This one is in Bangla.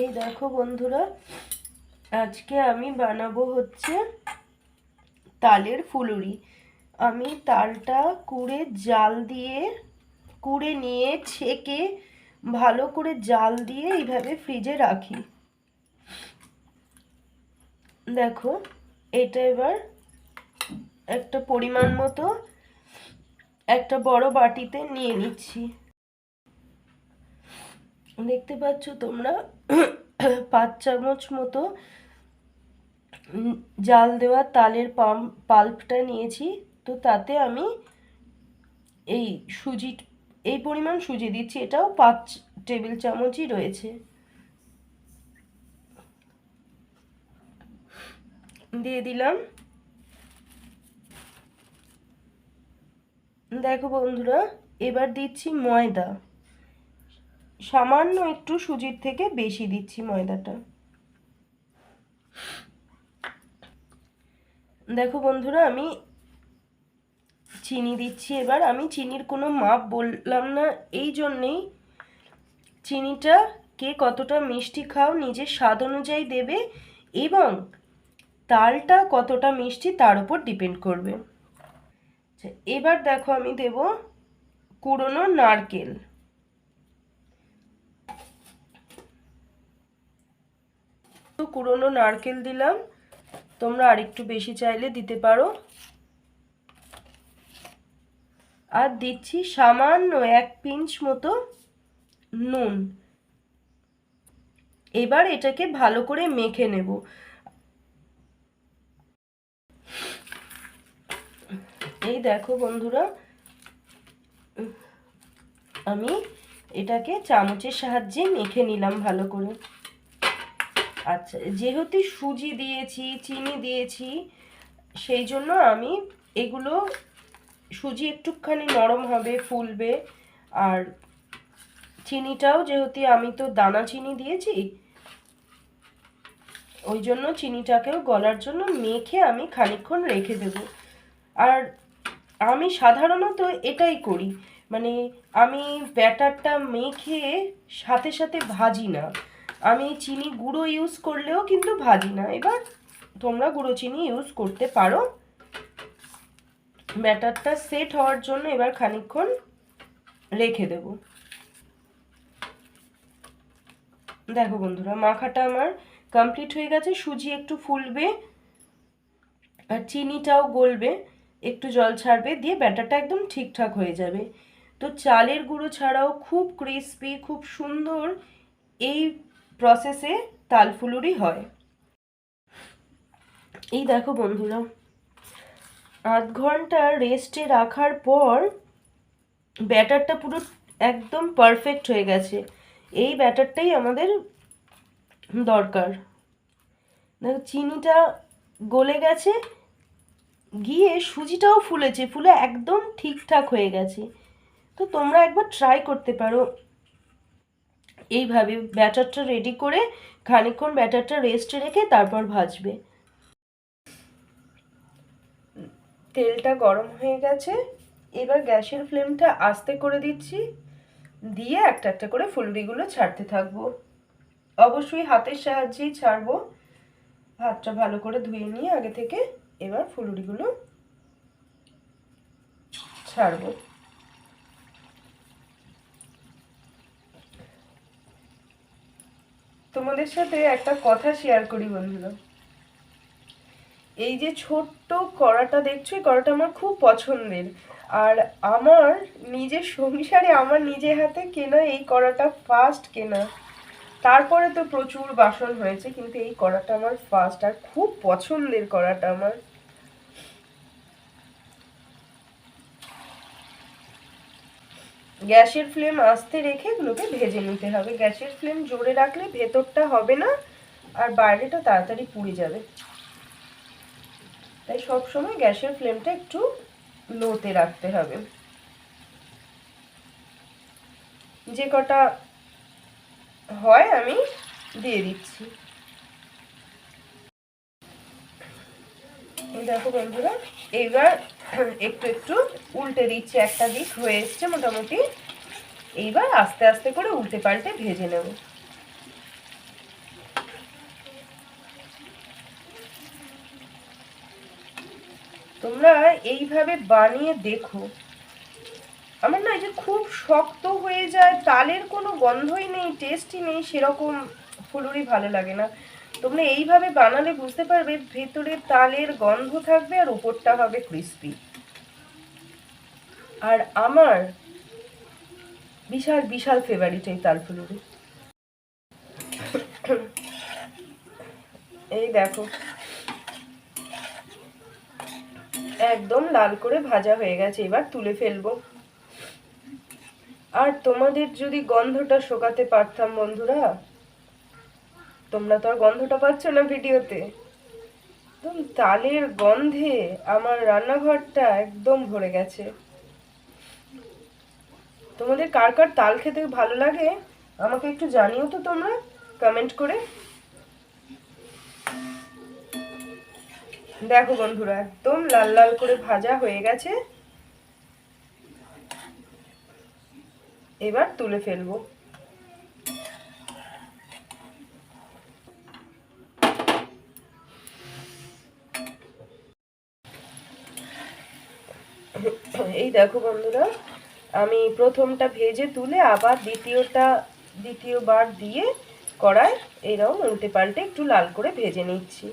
এই দেখো বন্ধুরা, আজকে আমি বানাবো হচ্ছে তালের ফুলুরি। আমি তালটা কুড়ে জাল দিয়ে, কুড়ে নিয়ে ছেঁকে ভালো করে জাল দিয়ে এইভাবে ফ্রিজে রাখি। দেখো, এটা এবার একটা পরিমাণ মতো একটা বড় বাটিতে নিয়ে নিচ্ছি। দেখতে পাচ্ছ তোমরা? পাঁচ চামচ মতো জাল দেওয়া তালের পাম, পাল্পটা নিয়েছি। তো তাতে আমি এই সুজি, এই পরিমাণ সুজি দিচ্ছি। এটাও পাঁচ টেবিল চামচই রয়েছে। দিয়ে দিলাম। দেখো বন্ধুরা, এবার দিচ্ছি ময়দা। সামান্য একটু সুজির থেকে বেশি দিচ্ছি ময়দাটা। দেখো বন্ধুরা, আমি চিনি দিচ্ছি এবার। আমি চিনির কোনো মাপ বললাম না, এই জন্যেই চিনিটা কে কতটা মিষ্টি খাও, নিজের স্বাদ অনুযায়ী দেবে এবং তালটা কতটা মিষ্টি তার উপর ডিপেন্ড করবে। আচ্ছা এবার দেখো আমি দেব কুড়োনো নারকেল। কুড়োনো নারকেল দিলাম। তোমরা আরেকটু বেশি চাইলে দিতে পারো। আর দিচ্ছি সামান্য এক পিঞ্চ মতো নুন। এবার এটাকে ভালো করে মেখে নেব। এই দেখো বন্ধুরা, আমি এটাকে চামচের সাহায্যে মেখে নিলাম ভালো করে। আচ্ছা যেহেতু সুজি দিয়েছি, চিনি দিয়েছি, সেই জন্য আমি এগুলো সুজি একটুখানি নরম হবে, ফুলবে। আর চিনিটাও যেহেতু আমি তো দানা চিনি দিয়েছি, ওই জন্য চিনিটাকেও গলার জন্য মেখে আমি খানিক্ষণ রেখে দেব। আর আমি সাধারণত এটাই করি মানে আমি ব্যাটারটা মেখে সাথে সাথে ভাজি না। আমি চিনি গুঁড়ো ইউজ করলেও কিন্তু ভাজি না। এবার তোমরা গুঁড়ো চিনি ইউজ করতে পারো। ব্যাটারটা সেট হওয়ার জন্য এবার খানিক্ষণ রেখে দেব। দেখো বন্ধুরা, মাখাটা আমার কমপ্লিট হয়ে গেছে। সুজি একটু ফুলবে আর চিনিটাও গলবে। একটু জল ছাড়বে দিয়ে ব্যাটারটা একদম ঠিকঠাক হয়ে যাবে। তো চালের গুঁড়ো ছাড়াও খুব ক্রিস্পি খুব সুন্দর এই প্রসেসে তালফুলুরি হয়। এই দেখো বন্ধুরা, আধ ঘণ্টা রেস্টে রাখার পর ব্যাটারটা পুরো একদম পারফেক্ট হয়ে গেছে। এই ব্যাটারটাই আমাদের দরকার। দেখো, চিনিটা গলে গেছে, গিয়ে সুজিটাও ফুলেছে, ফুলে একদম ঠিকঠাক হয়ে গেছে। তো তোমরা একবার ট্রাই করতে পারো। এইভাবে ব্যাটারটা রেডি করে খানিকক্ষণ ব্যাটারটা রেস্টে রেখে তারপর ভাজবে। তেলটা গরম হয়ে গেছে। এবার গ্যাসের ফ্লেমটা আস্তে করে দিচ্ছি। দিয়ে একটা একটা করে ফুলড়িগুলো ছাড়তে থাকব। অবশ্যই হাতের সাহায্যেই ছাড়বো। হাতটা ভালো করে ধুয়ে নিয়ে আগে থেকে এবার ফুলুরিগুলো ছাড়বো। তোমাদের সাথে একটা কথা শেয়ার করি বন্ধুরা। এই যে ছোট্ট কড়াটা দেখছ, এই কড়াটা আমার খুব পছন্দের। আর আমার নিজের সংসারে আমার নিজে হাতে কেনা এই কড়াটা ফার্স্ট কেনা। তারপরে তো প্রচুর বাসন হয়েছে, কিন্তু এই কড়াটা আমার ফার্স্ট আর খুব পছন্দের কড়াটা আমার। গ্যাসের ফ্লেম আস্তে রেখে এগুলোকে ভেজে নিতে হবে। গ্যাসের ফ্লেম জোরে রাখলে ভেতরটা হবে না আর বাইরেটা তাড়াতাড়ি পুড়ে যাবে। তাই সবসময় গ্যাসের ফ্লেমটা একটু লোতে রাখতে হবে। যে কটা হয় আমি দিয়ে দিচ্ছি। দেখো বন্ধুরা এইবার একটু একটু উল্টে দিচ্ছি, একটা দিক হয়ে এসছে মোটামুটি। এইবার আস্তে আস্তে করে উল্টে পাল্টে ভেজে নেব। তোমরা এইভাবে বানিয়ে দেখো। আমার না এই যে খুব শক্ত হয়ে যায়, তালের কোনো গন্ধই নেই টেস্টই নেই, সেরকম ফুলুরি ভালো লাগে না। তোমরা এইভাবে বানালে বুঝতে পারবে ভেতরে তালের গন্ধ থাকবে আর উপরটা হবে ক্রিস্পি আর আমার বিশাল বিশাল ফেভারিট এই তাল ফুলুরি এই দেখো। একদম লাল করে ভাজা হয়ে গেছে, এবার তুলে ফেলব। আর তোমাদের যদি গন্ধটা শোকাতে পারতাম বন্ধুরা তোমরা তো আর গন্ধটা পাচ্ছ না ভিডিওতে। একদম তালের গন্ধে আমার রান্নাঘরটা একদম ভরে গেছে। তোমাদের কার কার তাল খেতে ভালো লাগে, আমাকে একটু জানিও তো তোমরা কমেন্ট করে। দেখো বন্ধুরা, একদম লাল লাল করে ভাজা হয়ে গেছে। এবার তুলে ফেলব। এই দেখো বন্ধুরা, আমি প্রথমটা ভেজে তুলে আবার দ্বিতীয়টা, দ্বিতীয়বার দিয়ে কড়ায় এরকম উল্টে পাল্টে একটু লাল করে ভেজে নিচ্ছি।